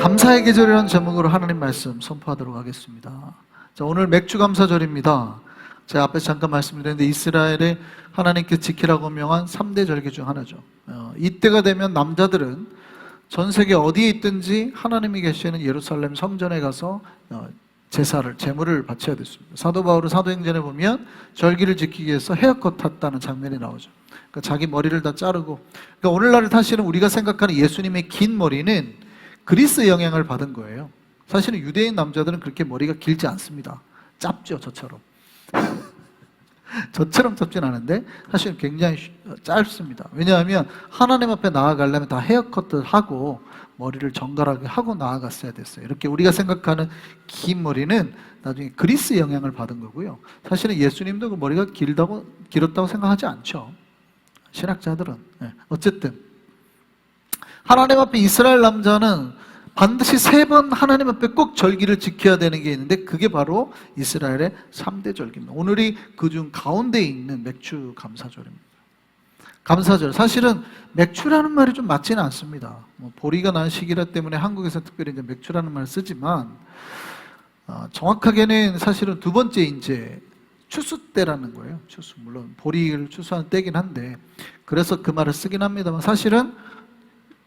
감사의 계절이라는 제목으로 하나님 말씀 선포하도록 하겠습니다. 자, 오늘 맥주 감사절입니다. 제가 앞에 잠깐 말씀드렸는데 이스라엘의 하나님께 지키라고 명한 3대 절기 중 하나죠. 어, 이때가 되면 남자들은 전 세계 어디에 있든지 하나님이 계시는 예루살렘 성전에 가서 어, 제사를 제물을 바쳐야 됐습니다. 사도 바울은 사도행전에 보면 절기를 지키기 위해서 헤어컷 탔다는 장면이 나오죠. 그러니까 자기 머리를 다 자르고 그러니까 오늘날 사실은 우리가 생각하는 예수님의 긴 머리는 그리스 영향을 받은 거예요. 사실은 유대인 남자들은 그렇게 머리가 길지 않습니다. 짧죠, 저처럼. 저처럼 짧진 않은데 사실은 굉장히 쉬- 짧습니다. 왜냐하면 하나님 앞에 나아가려면 다 헤어컷을 하고 머리를 정갈하게 하고 나아갔어야 됐어요. 이렇게 우리가 생각하는 긴 머리는 나중에 그리스 영향을 받은 거고요. 사실은 예수님도 그 머리가 길다고 길었다고 생각하지 않죠. 신학자들은 예, 어쨌든 하나님 앞에 이스라엘 남자는 반드시 세 번 하나님 앞에 꼭 절기를 지켜야 되는 게 있는데 그게 바로 이스라엘의 3대 절기입니다. 오늘이 그 중 가운데에 있는 맥주 감사절입니다. 감사절. 사실은 맥주라는 말이 좀 맞지는 않습니다. 뭐 보리가 난 시기라 때문에 한국에서 특별히 이제 맥주라는 말을 쓰지만 어, 정확하게는 사실은 두 번째 이제 추수 때라는 거예요. 추수 물론 보리를 추수하는 때긴 한데 그래서 그 말을 쓰긴 합니다만 사실은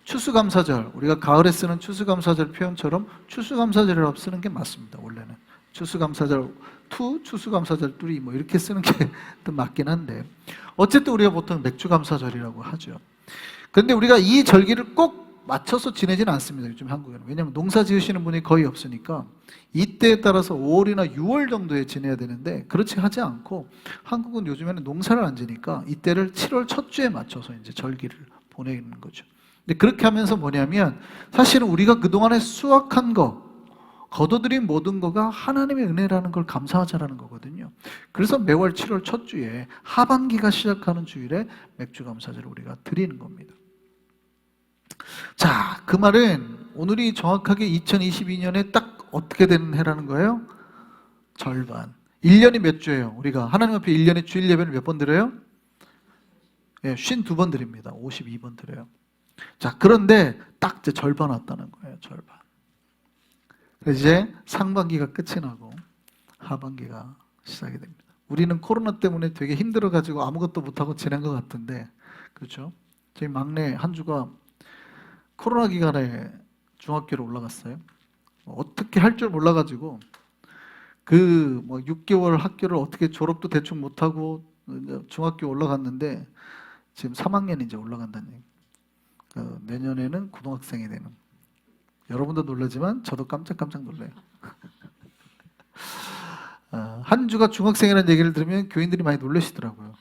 추수감사절 우리가 가을에 쓰는 추수감사절 표현처럼 추수감사절이라고 쓰는 게 맞습니다. 원래는 추수감사절 투 추수감사절 뚜리 뭐 이렇게 쓰는 게 더 맞긴 한데 어쨌든 우리가 보통 맥주감사절이라고 하죠. 그런데 우리가 이 절기를 꼭 맞춰서 지내지는 않습니다. 요즘 한국에는 왜냐하면 농사 지으시는 분이 거의 없으니까 이때에 따라서 5월이나 6월 정도에 지내야 되는데 그렇지 하지 않고 한국은 요즘에는 농사를 안 지니까 이때를 7월 첫 주에 맞춰서 이제 절기를 보내는 거죠. 근데 그렇게 하면서 뭐냐면 사실은 우리가 그동안에 수확한 거, 거둬들인 모든 거가 하나님의 은혜라는 걸 감사하자라는 거거든요. 그래서 매월 7월 첫 주에 하반기가 시작하는 주일에 맥주 감사절을 우리가 드리는 겁니다. 자, 그 말은 오늘이 정확하게 2022년에 딱 어떻게 되는 해라는 거예요? 절반. 1년이 몇 주예요? 우리가 하나님 앞에 1년에 주일 예배를 몇 번 드려요? 예, 52번 드립니다. 52번 드려요. 자, 그런데 딱 이제 절반 왔다는 거예요, 절반. 이제 상반기가 끝이 나고 하반기가 시작이 됩니다. 우리는 코로나 때문에 되게 힘들어 가지고 아무것도 못 하고 지낸 것 같은데, 그렇죠? 저희 막내 한 주가 코로나 기간에 중학교로 올라갔어요. 어떻게 할 줄 몰라 가지고 그 뭐 6개월 학교를 어떻게 졸업도 대충 못 하고 이제 중학교 올라갔는데 지금 3학년 이제 올라간다는 얘기. 그 내년에는 고등학생이 되는. 여러분도 놀라지만 저도 깜짝깜짝 놀래요. 아, 한 주가 중학생이라는 얘기를 들으면 교인들이 많이 놀라시더라고요.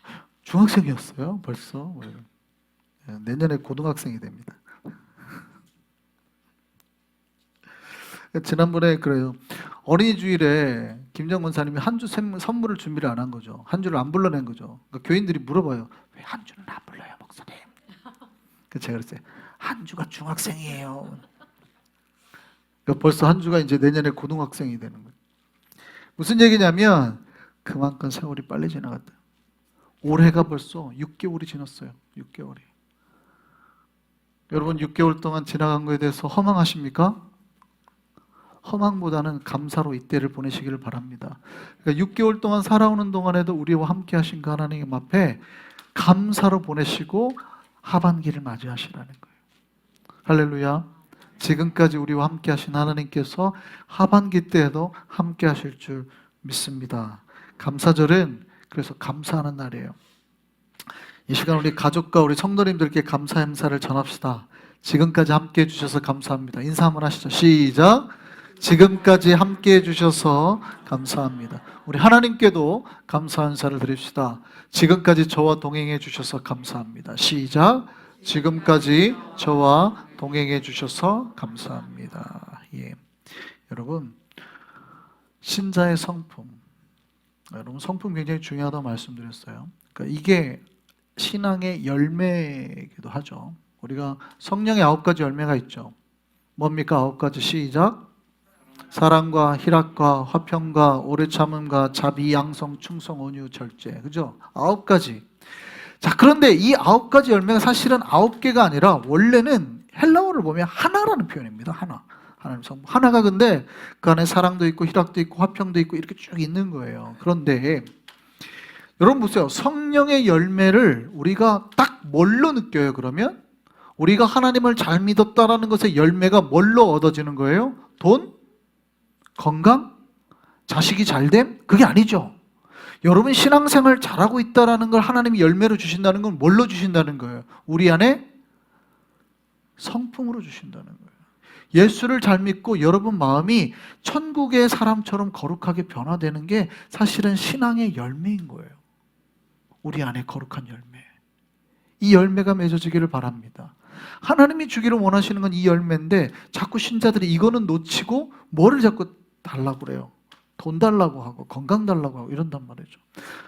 중학생이었어요, 벌써. 뭐. 예, 내년에 고등학생이 됩니다. 지난번에 그래요. 어린이 주일에 김정 권사님이 한 주 선물을 준비를 안 한 거죠. 한 주를 안 불러낸 거죠. 그러니까 교인들이 물어봐요. 왜 한 주는 안 불러요, 목사님? 그래서 제가 그랬어요. 한 주가 중학생이에요. 그러니까 벌써 한 주가 이제 내년에 고등학생이 되는 거예요. 무슨 얘기냐면 그만큼 세월이 빨리 지나갔다. 올해가 벌써 6개월이 지났어요. 6개월이. 여러분 6개월 동안 지나간 거에 대해서 허망하십니까? 허망보다는 감사로 이때를 보내시기를 바랍니다. 그러니까 6개월 동안 살아오는 동안에도 우리와 함께 하신 그 하나님 앞에 감사로 보내시고 하반기를 맞이하시라는 거예요. 할렐루야. 지금까지 우리와 함께 하신 하나님께서 하반기 때에도 함께 하실 줄 믿습니다. 감사절은 그래서 감사하는 날이에요. 이 시간 우리 가족과 우리 성도님들께 감사 행사를 전합시다. 지금까지 함께 해주셔서 감사합니다. 인사 한번 하시죠. 시작. 지금까지 함께 해주셔서 감사합니다. 우리 하나님께도 감사 인사를 드립시다. 지금까지 저와 동행해 주셔서 감사합니다. 시작. 지금까지 저와 동행해 주셔서 감사합니다. 예. 여러분, 신자의 성품. 여러분, 성품 굉장히 중요하다고 말씀드렸어요. 그러니까 이게 신앙의 열매이기도 하죠. 우리가 성령의 아홉 가지 열매가 있죠. 뭡니까? 아홉 가지 시작. 사랑과 희락과 화평과 오래 참음과 자비, 양성, 충성, 온유, 절제. 그죠? 아홉 가지. 자, 그런데 이 아홉 가지 열매가 사실은 아홉 개가 아니라 원래는 헬라어를 보면 하나라는 표현입니다. 하나. 하나님 성품. 하나가 근데 그 안에 사랑도 있고 희락도 있고 화평도 있고 이렇게 쭉 있는 거예요. 그런데 여러분 보세요. 성령의 열매를 우리가 딱 뭘로 느껴요, 그러면? 우리가 하나님을 잘 믿었다라는 것의 열매가 뭘로 얻어지는 거예요? 돈? 건강? 자식이 잘됨? 그게 아니죠. 여러분 신앙생활 잘하고 있다라는 걸 하나님이 열매로 주신다는 건 뭘로 주신다는 거예요? 우리 안에 성품으로 주신다는 거예요. 예수를 잘 믿고 여러분 마음이 천국의 사람처럼 거룩하게 변화되는 게 사실은 신앙의 열매인 거예요. 우리 안에 거룩한 열매. 이 열매가 맺어지기를 바랍니다. 하나님이 주기를 원하시는 건 이 열매인데 자꾸 신자들이 이거는 놓치고 뭐를 자꾸 달라고 그래요. 돈 달라고 하고 건강 달라고 하고 이런단 말이죠.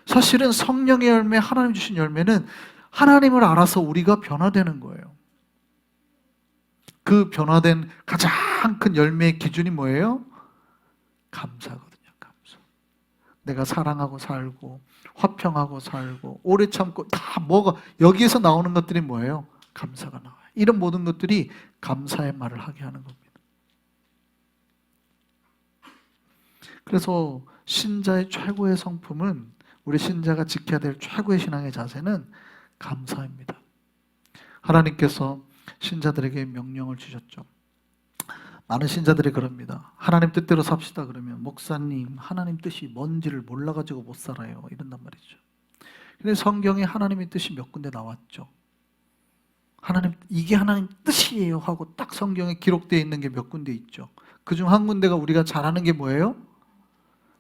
사실은 성령의 열매, 하나님 주신 열매는 하나님을 알아서 우리가 변화되는 거예요. 그 변화된 가장 큰 열매의 기준이 뭐예요? 감사거든요. 감사. 내가 사랑하고 살고 화평하고 살고 오래 참고 다 뭐가 여기에서 나오는 것들이 뭐예요? 감사가 나와요. 이런 모든 것들이 감사의 말을 하게 하는 겁니다. 그래서 신자의 최고의 성품은 우리 신자가 지켜야 될 최고의 신앙의 자세는 감사입니다. 하나님께서 신자들에게 명령을 주셨죠. 많은 신자들이 그럽니다. 하나님 뜻대로 삽시다 그러면 목사님 하나님 뜻이 뭔지를 몰라가지고 못 살아요 이런단 말이죠. 근데 성경에 하나님의 뜻이 몇 군데 나왔죠. 하나님 이게 하나님 뜻이에요 하고 딱 성경에 기록되어 있는 게 몇 군데 있죠. 그중 한 군데가 우리가 잘 아는 게 뭐예요?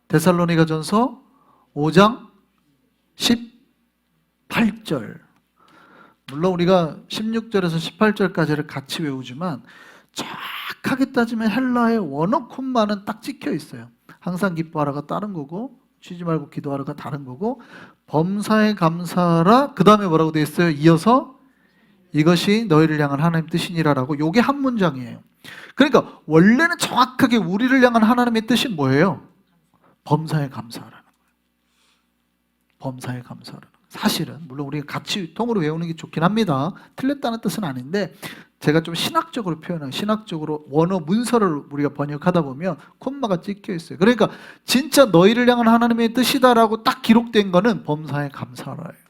데살로니가 전서 5장 18절. 물론 우리가 16절에서 18절까지를 같이 외우지만 정확하게 따지면 헬라의 원어 콤마는 딱 찍혀 있어요. 항상 기뻐하라가 다른 거고 쉬지 말고 기도하라가 다른 거고 범사에 감사하라 그 다음에 뭐라고 돼 있어요? 이어서 이것이 너희를 향한 하나님 뜻이니라라고 요게 한 문장이에요. 그러니까 원래는 정확하게 우리를 향한 하나님의 뜻이 뭐예요? 범사에 감사하라는 거예요. 범사에 감사하라는 거예요. 사실은 물론 우리가 같이 통으로 외우는 게 좋긴 합니다. 틀렸다는 뜻은 아닌데 제가 좀 신학적으로 표현한 신학적으로 원어 문서를 우리가 번역하다 보면 콤마가 찍혀 있어요. 그러니까 진짜 너희를 향한 하나님의 뜻이다라고 딱 기록된 거는 범사에 감사하라예요.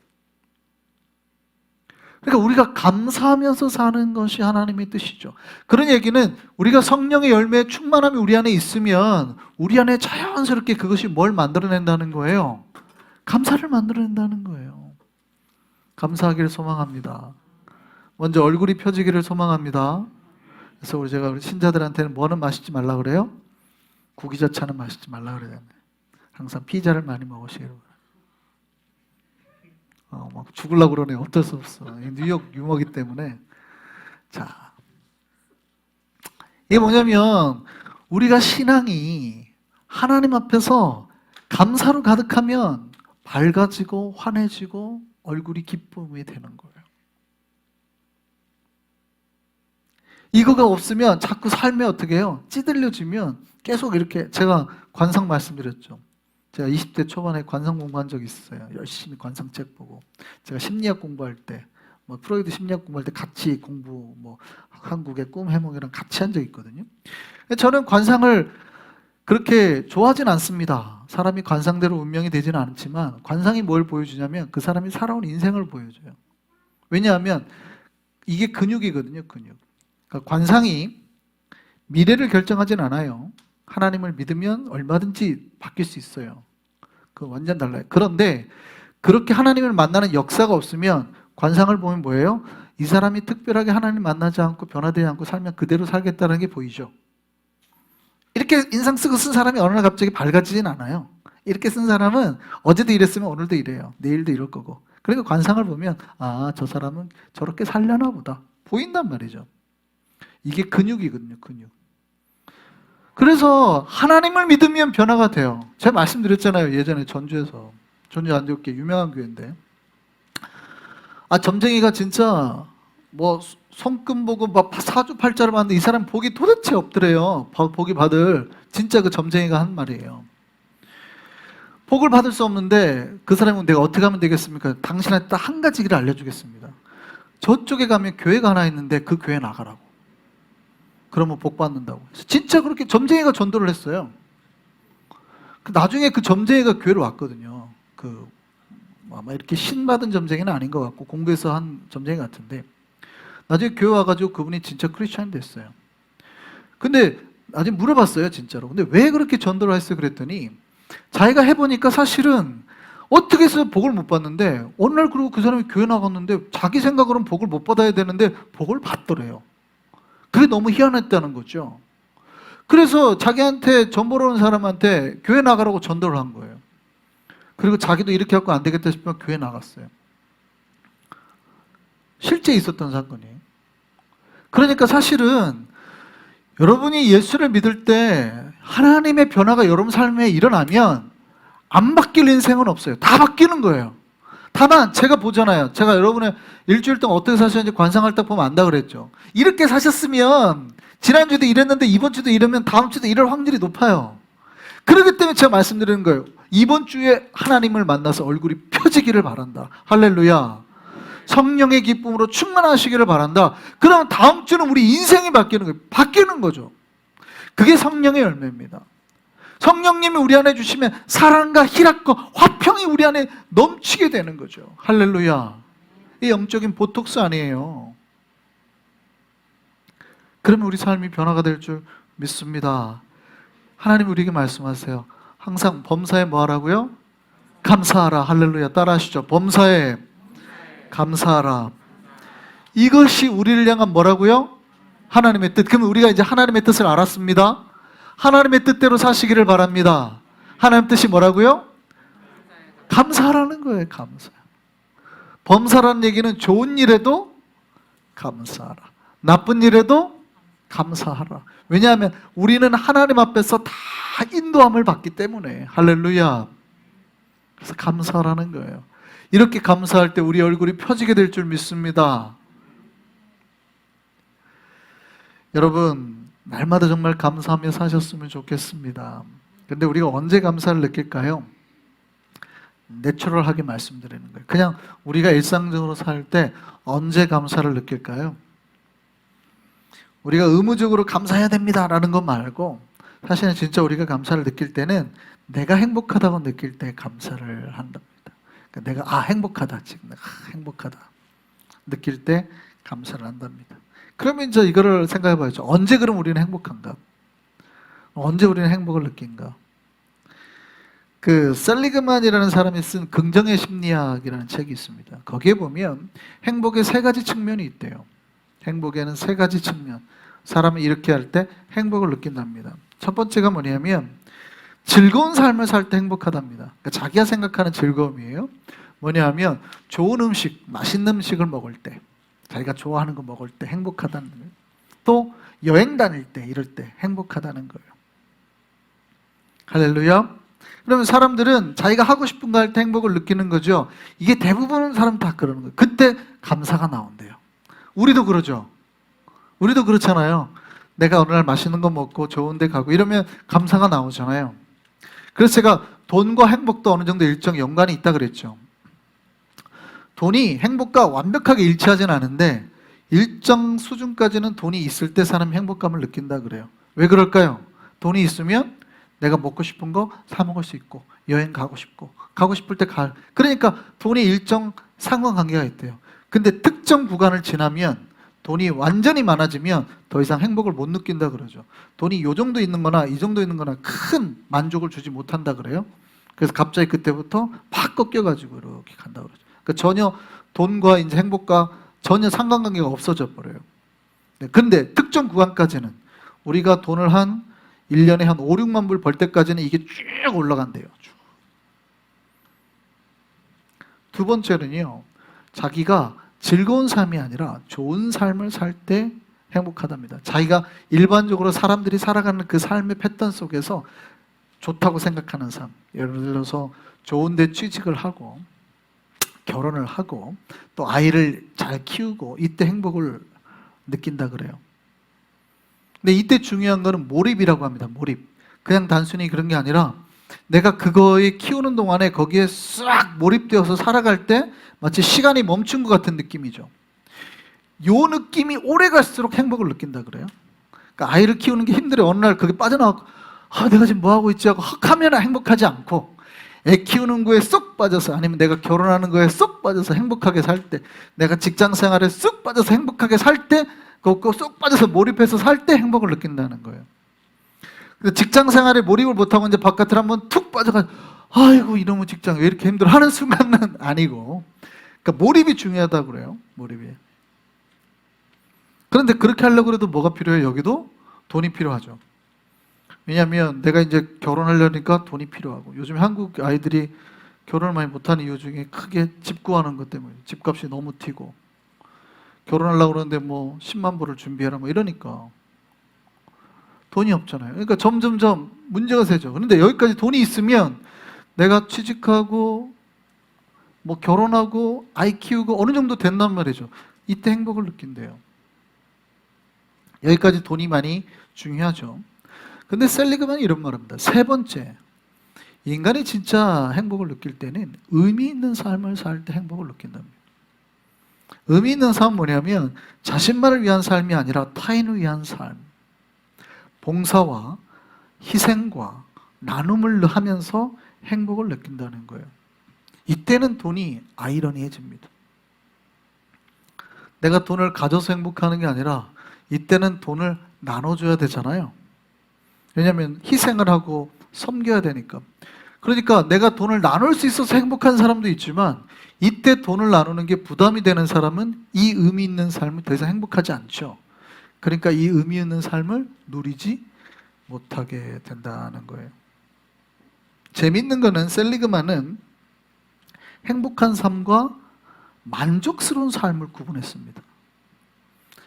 그러니까 우리가 감사하면서 사는 것이 하나님의 뜻이죠. 그런 얘기는 우리가 성령의 열매의 충만함이 우리 안에 있으면 우리 안에 자연스럽게 그것이 뭘 만들어낸다는 거예요. 감사를 만들어낸다는 거예요. 감사하기를 소망합니다. 먼저 얼굴이 펴지기를 소망합니다. 그래서 우리 제가 우리 신자들한테는 뭐는 마시지 말라 그래요? 구기자차는 마시지 말라 그래요. 항상 피자를 많이 먹으시기를 바랍니다. 어, 막 죽으려고 그러네. 어쩔 수 없어. 이 뉴욕 유머기 때문에. 자. 이게 뭐냐면, 우리가 신앙이 하나님 앞에서 감사로 가득하면 밝아지고 환해지고 얼굴이 기쁨이 되는 거예요. 이거가 없으면 자꾸 삶에 어떻게 해요? 찌들려지면 계속 이렇게 제가 관상 말씀드렸죠. 제가 20대 초반에 관상 공부한 적이 있어요. 열심히 관상책 보고. 제가 심리학 공부할 때, 뭐 프로이드 심리학 공부할 때 같이 공부, 뭐 한국의 꿈 해몽이랑 같이 한 적이 있거든요. 저는 관상을 그렇게 좋아하진 않습니다. 사람이 관상대로 운명이 되지는 않지만 관상이 뭘 보여주냐면 그 사람이 살아온 인생을 보여줘요. 왜냐하면 이게 근육이거든요, 근육. 그러니까 관상이 미래를 결정하진 않아요. 하나님을 믿으면 얼마든지 바뀔 수 있어요. 그 완전 달라요. 그런데 그렇게 하나님을 만나는 역사가 없으면 관상을 보면 뭐예요? 이 사람이 특별하게 하나님 만나지 않고 변화되지 않고 살면 그대로 살겠다는 게 보이죠. 이렇게 인상 쓰고 쓴 사람이 어느 날 갑자기 밝아지진 않아요. 이렇게 쓴 사람은 어제도 이랬으면 오늘도 이래요. 내일도 이럴 거고. 그러니까 관상을 보면 아, 저 사람은 저렇게 살려나 보다. 보인단 말이죠. 이게 근육이거든요, 근육. 그래서 하나님을 믿으면 변화가 돼요. 제가 말씀드렸잖아요. 예전에 전주에서. 전주 안디옥교 유명한 교회인데. 아, 점쟁이가 진짜 뭐 손금 보고 막 사주팔자를 봤는데 이 사람 복이 도대체 없더래요. 바- 복이 받을 진짜 그 점쟁이가 한 말이에요. 복을 받을 수 없는데 그 사람은 내가 어떻게 하면 되겠습니까? 당신한테 딱 한 가지 길을 알려주겠습니다. 저쪽에 가면 교회가 하나 있는데 그 교회 나가라고. 그러면 복 받는다고. 진짜 그렇게 점쟁이가 전도를 했어요. 그 나중에 그 점쟁이가 교회로 왔거든요. 그 아마 이렇게 신 받은 점쟁이는 아닌 것 같고 공부해서 한 점쟁이 같은데 나중에 교회 와가지고 그분이 진짜 크리스찬이 됐어요. 근데 나중에 물어봤어요, 진짜로. 근데 왜 그렇게 전도를 했어요? 그랬더니 자기가 해보니까 사실은 어떻게 해서 복을 못 받는데 어느 날 그러고 그 사람이 교회 나갔는데 자기 생각으로는 복을 못 받아야 되는데 복을 받더래요. 그게 너무 희한했다는 거죠. 그래서 자기한테 전 보러 온 사람한테 교회 나가라고 전도를 한 거예요. 그리고 자기도 이렇게 갖고 안 되겠다 싶으면 교회 나갔어요. 실제 있었던 사건이에요. 그러니까 사실은 여러분이 예수를 믿을 때 하나님의 변화가 여러분 삶에 일어나면 안 바뀔 인생은 없어요. 다 바뀌는 거예요. 다만 제가 보잖아요. 제가 여러분의 일주일 동안 어떻게 사셨는지 관상을 딱 보면 안다 그랬죠. 이렇게 사셨으면 지난주도 이랬는데 이번 주도 이러면 다음 주도 이럴 확률이 높아요. 그렇기 때문에 제가 말씀드리는 거예요. 이번 주에 하나님을 만나서 얼굴이 펴지기를 바란다. 할렐루야. 성령의 기쁨으로 충만하시기를 바란다. 그러면 다음 주는 우리 인생이 바뀌는 거예요. 바뀌는 거죠. 그게 성령의 열매입니다. 성령님이 우리 안에 주시면 사랑과 희락과 화평이 우리 안에 넘치게 되는 거죠. 할렐루야. 이 영적인 보톡스 아니에요. 그러면 우리 삶이 변화가 될 줄 믿습니다. 하나님 우리에게 말씀하세요. 항상 범사에 뭐 하라고요? 감사하라. 할렐루야. 따라하시죠. 범사에 감사하라. 이것이 우리를 향한 뭐라고요? 하나님의 뜻. 그러면 우리가 이제 하나님의 뜻을 알았습니다. 하나님의 뜻대로 사시기를 바랍니다. 하나님 뜻이 뭐라고요? 감사하라는 거예요. 감사. 범사라는 얘기는 좋은 일에도 감사하라. 나쁜 일에도 감사하라. 왜냐하면 우리는 하나님 앞에서 다 인도함을 받기 때문에 할렐루야. 그래서 감사하라는 거예요. 이렇게 감사할 때 우리 얼굴이 펴지게 될 줄 믿습니다. 여러분, 날마다 정말 감사하며 사셨으면 좋겠습니다. 근데 우리가 언제 감사를 느낄까요? 내추럴하게 말씀드리는 거예요. 그냥 우리가 일상적으로 살 때 언제 감사를 느낄까요? 우리가 의무적으로 감사해야 됩니다라는 것 말고 사실은 진짜 우리가 감사를 느낄 때는 내가 행복하다고 느낄 때 감사를 한답니다. 그러니까 내가 아 행복하다 지금 내가 아, 행복하다 느낄 때 감사를 한답니다. 그러면 이제 이거를 생각해 봐야죠. 언제 그럼 우리는 행복한가? 언제 우리는 행복을 느낀가? 그 셀리그만이라는 사람이 쓴 긍정의 심리학이라는 책이 있습니다. 거기에 보면 행복의 세 가지 측면이 있대요. 행복에는 세 가지 측면. 사람이 이렇게 할 때 행복을 느낀답니다. 첫 번째가 뭐냐면 즐거운 삶을 살 때 행복하답니다. 그러니까 자기가 생각하는 즐거움이에요. 뭐냐면 좋은 음식, 맛있는 음식을 먹을 때, 자기가 좋아하는 거 먹을 때 행복하다는 거예요. 또 여행 다닐 때 이럴 때 행복하다는 거예요. 할렐루야. 그러면 사람들은 자기가 하고 싶은 거 할 때 행복을 느끼는 거죠. 이게 대부분 사람 다 그러는 거예요. 그때 감사가 나온대요. 우리도 그러죠. 우리도 그렇잖아요. 내가 어느 날 맛있는 거 먹고 좋은 데 가고 이러면 감사가 나오잖아요. 그래서 제가 돈과 행복도 어느 정도 일정 연관이 있다 그랬죠. 돈이 행복과 완벽하게 일치하진 않은데 일정 수준까지는 돈이 있을 때 사람이 행복감을 느낀다 그래요. 왜 그럴까요? 돈이 있으면 내가 먹고 싶은 거 사 먹을 수 있고 여행 가고 싶고 가고 싶을 때 갈. 그러니까 돈이 일정 상관 관계가 있대요. 근데 특정 구간을 지나면 돈이 완전히 많아지면 더 이상 행복을 못 느낀다 그러죠. 돈이 요 정도 있는 거나 이 정도 있는 거나 큰 만족을 주지 못한다 그래요. 그래서 갑자기 그때부터 팍 꺾여 가지고 이렇게 간다 그러죠. 그러니까 전혀 돈과 이제 행복과 전혀 상관관계가 없어져 버려요. 네, 근데 특정 구간까지는 우리가 돈을 한 1년에 한 5, 6만 불 벌 때까지는 이게 쭉 올라간대요. 쭉. 두 번째는요. 자기가 즐거운 삶이 아니라 좋은 삶을 살 때 행복하답니다. 자기가 일반적으로 사람들이 살아가는 그 삶의 패턴 속에서 좋다고 생각하는 삶. 예를 들어서 좋은 데 취직을 하고 결혼을 하고 또 아이를 잘 키우고 이때 행복을 느낀다 그래요. 근데 이때 중요한 거는 몰입이라고 합니다. 몰입. 그냥 단순히 그런 게 아니라 내가 그거에 키우는 동안에 거기에 싹 몰입되어서 살아갈 때 마치 시간이 멈춘 것 같은 느낌이죠. 요 느낌이 오래 갈수록 행복을 느낀다 그래요. 그러니까 아이를 키우는 게 힘들어. 어느 날 그게 빠져나왔고, 아, 내가 지금 뭐 하고 있지 하고 헉 하면 행복하지 않고, 애 키우는 거에 쏙 빠져서 아니면 내가 결혼하는 거에 쏙 빠져서 행복하게 살 때, 내가 직장 생활에 쏙 빠져서 행복하게 살 때, 그거 쏙 빠져서 몰입해서 살 때 행복을 느낀다는 거예요. 근데 직장 생활에 몰입을 못하고 이제 바깥을 한번 툭 빠져가, 아이고 이놈의 직장 왜 이렇게 힘들어 하는 순간은 아니고, 그러니까 몰입이 중요하다고 그래요. 몰입이. 그런데 그렇게 하려고 해도 뭐가 필요해요? 여기도 돈이 필요하죠. 왜냐하면 내가 이제 결혼하려니까 돈이 필요하고 요즘 한국 아이들이 결혼을 많이 못하는 이유 중에 크게 집 구하는 것 때문에 집값이 너무 튀고 결혼하려고 그러는데 뭐 10만 불을 준비해라 뭐 이러니까 돈이 없잖아요. 그러니까 점점점 문제가 되죠. 그런데 여기까지 돈이 있으면 내가 취직하고 뭐 결혼하고 아이 키우고 어느 정도 된단 말이죠. 이때 행복을 느낀대요. 여기까지 돈이 많이 중요하죠. 근데 셀리그만이 이런 말합니다. 세 번째, 인간이 진짜 행복을 느낄 때는 의미 있는 삶을 살 때 행복을 느낀답니다. 의미 있는 삶은 뭐냐면 자신만을 위한 삶이 아니라 타인을 위한 삶, 봉사와 희생과 나눔을 하면서 행복을 느낀다는 거예요. 이때는 돈이 아이러니해집니다. 내가 돈을 가져서 행복하는 게 아니라 이때는 돈을 나눠줘야 되잖아요. 왜냐하면 희생을 하고 섬겨야 되니까. 그러니까 내가 돈을 나눌 수 있어서 행복한 사람도 있지만 이때 돈을 나누는 게 부담이 되는 사람은 이 의미 있는 삶을 더 이상 행복하지 않죠. 그러니까 이 의미 있는 삶을 누리지 못하게 된다는 거예요. 재밌는 거는 셀리그만은 행복한 삶과 만족스러운 삶을 구분했습니다.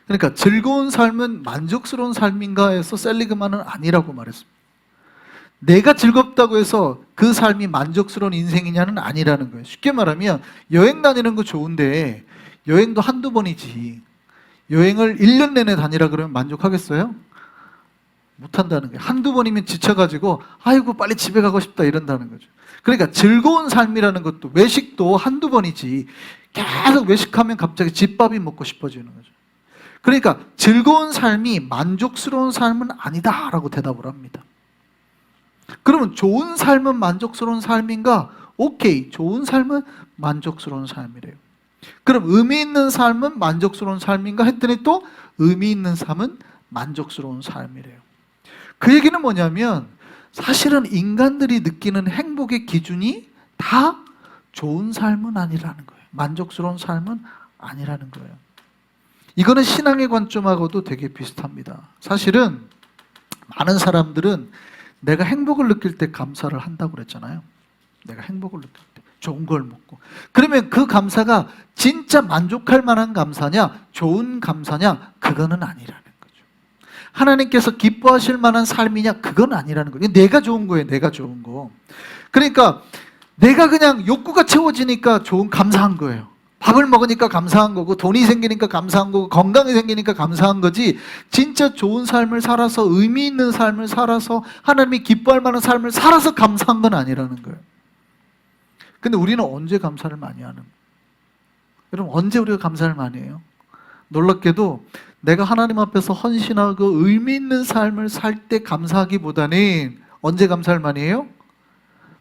그러니까 즐거운 삶은 만족스러운 삶인가 해서 셀리그만은 아니라고 말했습니다. 내가 즐겁다고 해서 그 삶이 만족스러운 인생이냐는 아니라는 거예요. 쉽게 말하면 여행 다니는 거 좋은데 여행도 한두 번이지. 여행을 1년 내내 다니라 그러면 만족하겠어요? 못한다는 거예요. 한두 번이면 지쳐가지고 아이고 빨리 집에 가고 싶다 이런다는 거죠. 그러니까 즐거운 삶이라는 것도 외식도 한두 번이지 계속 외식하면 갑자기 집밥이 먹고 싶어지는 거죠. 그러니까 즐거운 삶이 만족스러운 삶은 아니다라고 대답을 합니다. 그러면 좋은 삶은 만족스러운 삶인가? 오케이. 좋은 삶은 만족스러운 삶이래요. 그럼 의미 있는 삶은 만족스러운 삶인가 했더니 또 의미 있는 삶은 만족스러운 삶이래요. 그 얘기는 뭐냐면 사실은 인간들이 느끼는 행복의 기준이 다 좋은 삶은 아니라는 거예요. 만족스러운 삶은 아니라는 거예요. 이거는 신앙의 관점하고도 되게 비슷합니다. 사실은 많은 사람들은 내가 행복을 느낄 때 감사를 한다고 그랬잖아요. 내가 행복을 느낄 때 좋은 걸 먹고. 그러면 그 감사가 진짜 만족할 만한 감사냐, 좋은 감사냐, 그거는 아니라는 거죠. 하나님께서 기뻐하실 만한 삶이냐, 그건 아니라는 거예요. 내가 좋은 거예요, 내가 좋은 거. 그러니까 내가 그냥 욕구가 채워지니까 좋은 감사한 거예요. 밥을 먹으니까 감사한 거고 돈이 생기니까 감사한 거고 건강이 생기니까 감사한 거지 진짜 좋은 삶을 살아서 의미 있는 삶을 살아서 하나님이 기뻐할 만한 삶을 살아서 감사한 건 아니라는 거예요. 근데 우리는 언제 감사를 많이 하는 거예요? 여러분 언제 우리가 감사를 많이 해요? 놀랍게도 내가 하나님 앞에서 헌신하고 의미 있는 삶을 살 때 감사하기보다는 언제 감사를 많이 해요?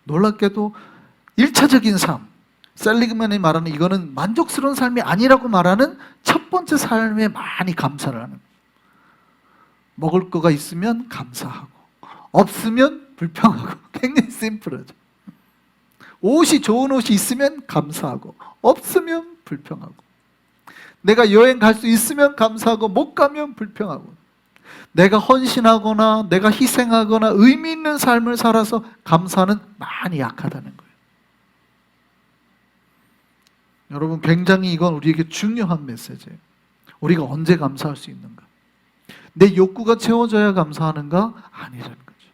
놀랍게도 일차적인 삶 셀리그맨이 말하는 이거는 만족스러운 삶이 아니라고 말하는 첫 번째 삶에 많이 감사를 하는 먹을 거가 있으면 감사하고 없으면 불평하고 굉장히 심플하죠. 옷이 좋은 옷이 있으면 감사하고 없으면 불평하고 내가 여행 갈 수 있으면 감사하고 못 가면 불평하고 내가 헌신하거나 내가 희생하거나 의미 있는 삶을 살아서 감사는 많이 약하다는 거예요. 여러분 굉장히 이건 우리에게 중요한 메시지예요. 우리가 언제 감사할 수 있는가? 내 욕구가 채워져야 감사하는가? 아니라는 거죠.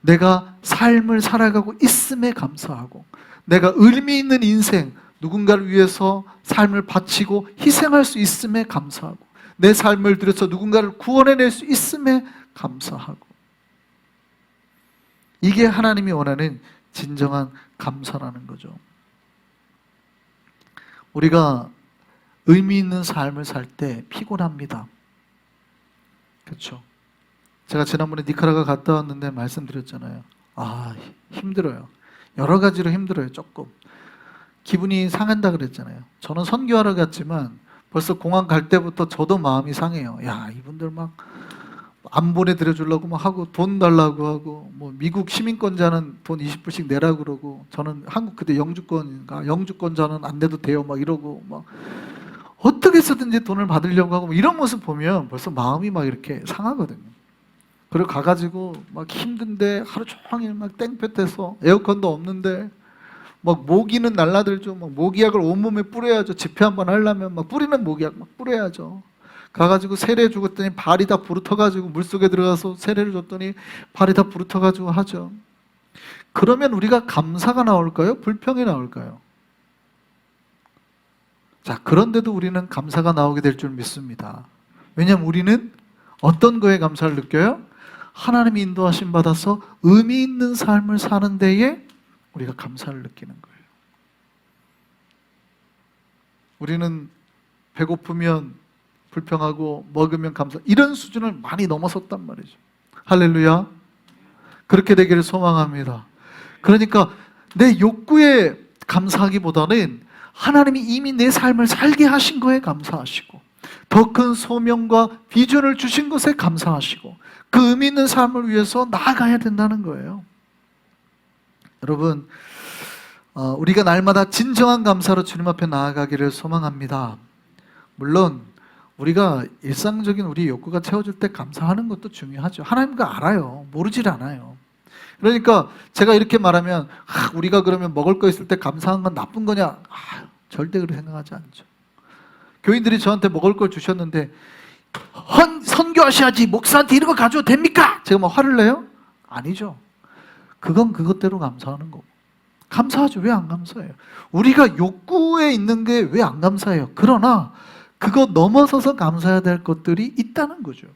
내가 삶을 살아가고 있음에 감사하고 내가 의미 있는 인생 누군가를 위해서 삶을 바치고 희생할 수 있음에 감사하고 내 삶을 들여서 누군가를 구원해낼 수 있음에 감사하고 이게 하나님이 원하는 진정한 감사라는 거죠. 우리가 의미 있는 삶을 살 때 피곤합니다. 그렇죠. 제가 지난번에 니카라가 갔다 왔는데 말씀드렸잖아요. 아 힘들어요. 여러 가지로 힘들어요. 조금 기분이 상한다 그랬잖아요. 저는 선교하러 갔지만 벌써 공항 갈 때부터 저도 마음이 상해요. 야 이분들 막 안 보내드려 주려고 막 하고 돈 달라고 하고 뭐 미국 시민권자는 돈 20불씩 내라 그러고 저는 한국 그때 영주권인가 영주권자는 안 내도 돼요 막 이러고 막 어떻게 쓰든지 돈을 받으려고 하고 뭐 이런 모습 보면 벌써 마음이 막 이렇게 상하거든요. 그리고 가가지고 막 힘든데 하루 종일 막 땡볕에서 에어컨도 없는데 막 모기는 날라들죠. 막 모기약을 온몸에 뿌려야죠. 집회 한번 하려면 막 뿌리는 모기약 막 뿌려야죠. 가가지고 세례 죽었더니 발이 다 부르터가지고 물속에 들어가서 세례를 줬더니 발이 다 부르터가지고 하죠. 그러면 우리가 감사가 나올까요? 불평이 나올까요? 자, 그런데도 우리는 감사가 나오게 될 줄 믿습니다. 왜냐하면 우리는 어떤 거에 감사를 느껴요? 하나님이 인도하심 받아서 의미 있는 삶을 사는 데에 우리가 감사를 느끼는 거예요. 우리는 배고프면 불평하고 먹으면 감사 이런 수준을 많이 넘어섰단 말이죠. 할렐루야. 그렇게 되기를 소망합니다. 그러니까 내 욕구에 감사하기보다는 하나님이 이미 내 삶을 살게 하신 거에 감사하시고 더 큰 소명과 비전을 주신 것에 감사하시고 그 의미 있는 삶을 위해서 나아가야 된다는 거예요. 여러분, 어, 우리가 날마다 진정한 감사로 주님 앞에 나아가기를 소망합니다. 물론 우리가 일상적인 우리 욕구가 채워질 때 감사하는 것도 중요하죠. 하나님과 알아요. 모르질 않아요. 그러니까 제가 이렇게 말하면 아, 우리가 그러면 먹을 거 있을 때 감사한 건 나쁜 거냐? 아, 절대 그렇게 생각하지 않죠. 교인들이 저한테 먹을 걸 주셨는데 헌, 선교하셔야지 목사한테 이런 거 가져도 됩니까? 제가 뭐 화를 내요? 아니죠. 그건 그것대로 감사하는 거고. 감사하죠. 왜 안 감사해요? 우리가 욕구에 있는 게 왜 안 감사해요? 그러나 그거 넘어서서 감사해야 될 것들이 있다는 거죠.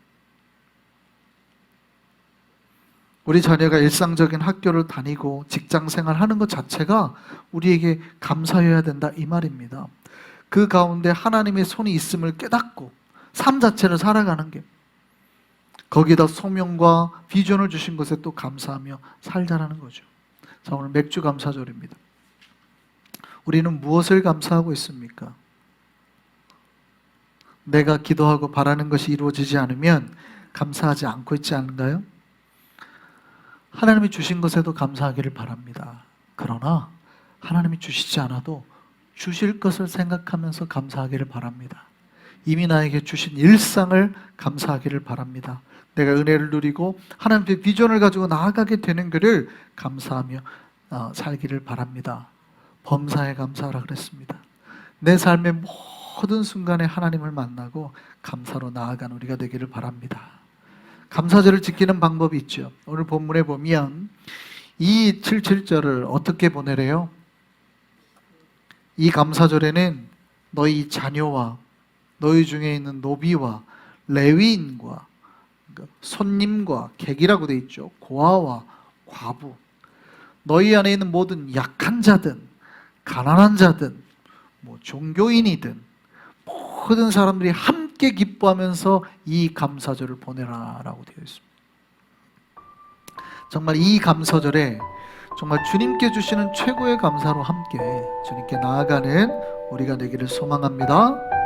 우리 자녀가 일상적인 학교를 다니고 직장 생활하는 것 자체가 우리에게 감사해야 된다 이 말입니다. 그 가운데 하나님의 손이 있음을 깨닫고 삶 자체를 살아가는 게 거기다 소명과 비전을 주신 것에 또 감사하며 살자라는 거죠. 자, 오늘 맥주 감사절입니다. 우리는 무엇을 감사하고 있습니까? 내가 기도하고 바라는 것이 이루어지지 않으면 감사하지 않고 있지 않은가요? 하나님이 주신 것에도 감사하기를 바랍니다. 그러나 하나님이 주시지 않아도 주실 것을 생각하면서 감사하기를 바랍니다. 이미 나에게 주신 일상을 감사하기를 바랍니다. 내가 은혜를 누리고 하나님의 비전을 가지고 나아가게 되는 것을 감사하며 어, 살기를 바랍니다. 범사에 감사하라 그랬습니다. 내 삶의 모든 순간에 하나님을 만나고 감사로 나아간 우리가 되기를 바랍니다. 감사절을 지키는 방법이 있죠. 오늘 본문에 보면 이 77절을 어떻게 보내래요? 이 감사절에는 너희 자녀와 너희 중에 있는 노비와 레위인과 그러니까 손님과 객이라고 돼 있죠. 고아와 과부 너희 안에 있는 모든 약한 자든 가난한 자든 뭐 종교인이든 모든 사람들이 함께 기뻐하면서 이 감사절을 보내라라고 되어 있습니다. 정말 이 감사절에 정말 주님께 주시는 최고의 감사로 함께 주님께 나아가는 우리가 되기를 소망합니다.